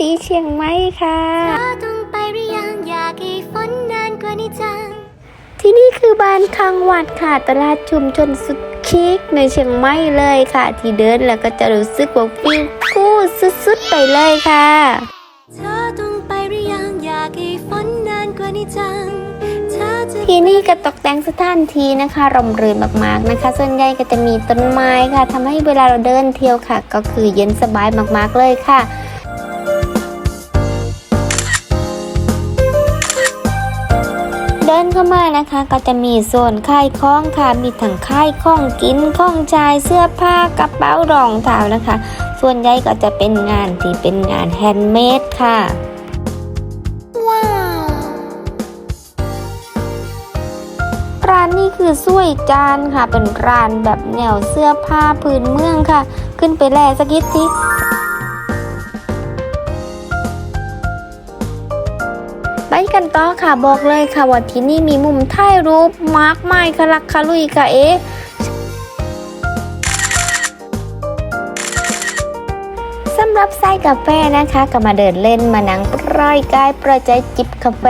ดีเชียงใหม่ค่ะเธอต้องไปหรือยังอยากให้ฝนนานกว่านี้จังที่นี่คือบ้านคังวัดค่ะตลาดชุมชนสุดคิกในเชียงใหม่เลยค่ะ ที่เดินแล้วก็จะรู้สึกว่าฟิลกู้สุดๆไปเลยค่ะเธอต้องไปหรือยังอยากให้ฝนนานกว่านี้จังเธอจะที่นี่ก็ตกแต่งสถานที่นะคะร่มรื่นมากๆนะคะ ส่วนใหญ่ก็จะมีต้นไม้ค่ะทำให้เวลาเราเดินเที่ยวค่ะ ก็คือเย็นสบายมากๆเลยค่ะ ดินเข้ามานะคะ ก็จะมีโซนค่ายข้องค่ะ มีทั้งค่ายข้องกินข้องชายเสื้อผ้ากระเป๋ารองเท้านะคะ ส่วนใหญ่ก็จะเป็นงานที่เป็นงานแฮนด์เมดค่ะว้าวร้านนี้คือสวยจานค่ะ เป็นร้านแบบแนวเสื้อผ้าพื้นเมืองค่ะ ขึ้นไปแลสักนิดสิ กันต่อค่ะบอกเลยค่ะว่าที่นี่มีมุมถ่ายรูปมากมายค่ะลักคลุยค่ะเอ๊ะสำหรับไส้กาแฟนะคะก็มาเดินเล่นมานั่งปล่อยกายปล่อยใจจิบกาแฟ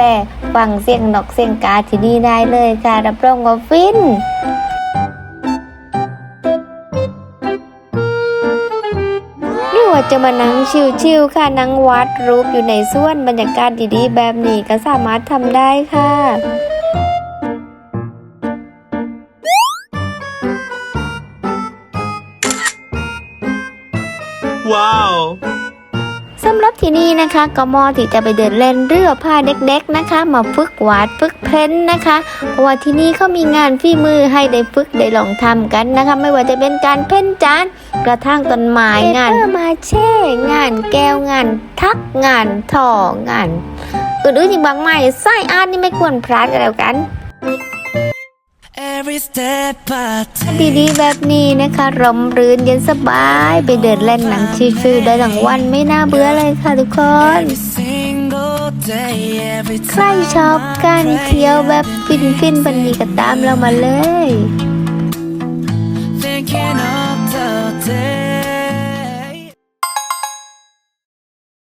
ฟังเสียงนกเสียงกาที่นี่ได้เลยค่ะรับรองว่าฟิน จะมานั่งชิลๆค่ะนั่งวัดรูปอยู่ในสวนบรรยากาศดีๆ แบบนี้ก็สามารถทำได้ค่ะว้าว สำหรับที่นี่นะคะก็มอที่จะไปเดินเล่นเรือพาเด็กๆนะคะ มาฝึกวาดฝึกเพ้นนะคะเพราะว่าที่นี่เขามีงานฝีมือให้ได้ฝึกได้ลองทำกันนะคะ ไม่ว่าจะเป็นการเพ้นจานกระทั่งต้นไม้งานมาเช่งานแก้วงานทักงานถ่องานอื่นๆอีกบางไม้ไส้อาร์ตนี่ไม่ควรพลาดกันแล้วกัน Every step I take ดีแบบนี้นะคะร่มรื่นเย็นสบายไปเดินเล่นหนังชิวๆได้ทั้งวันไม่น่าเบื่อเลยค่ะทุกคน ใครชอบการเที่ยวแบบฟินๆบันนี้ก็ตามเรามาเลย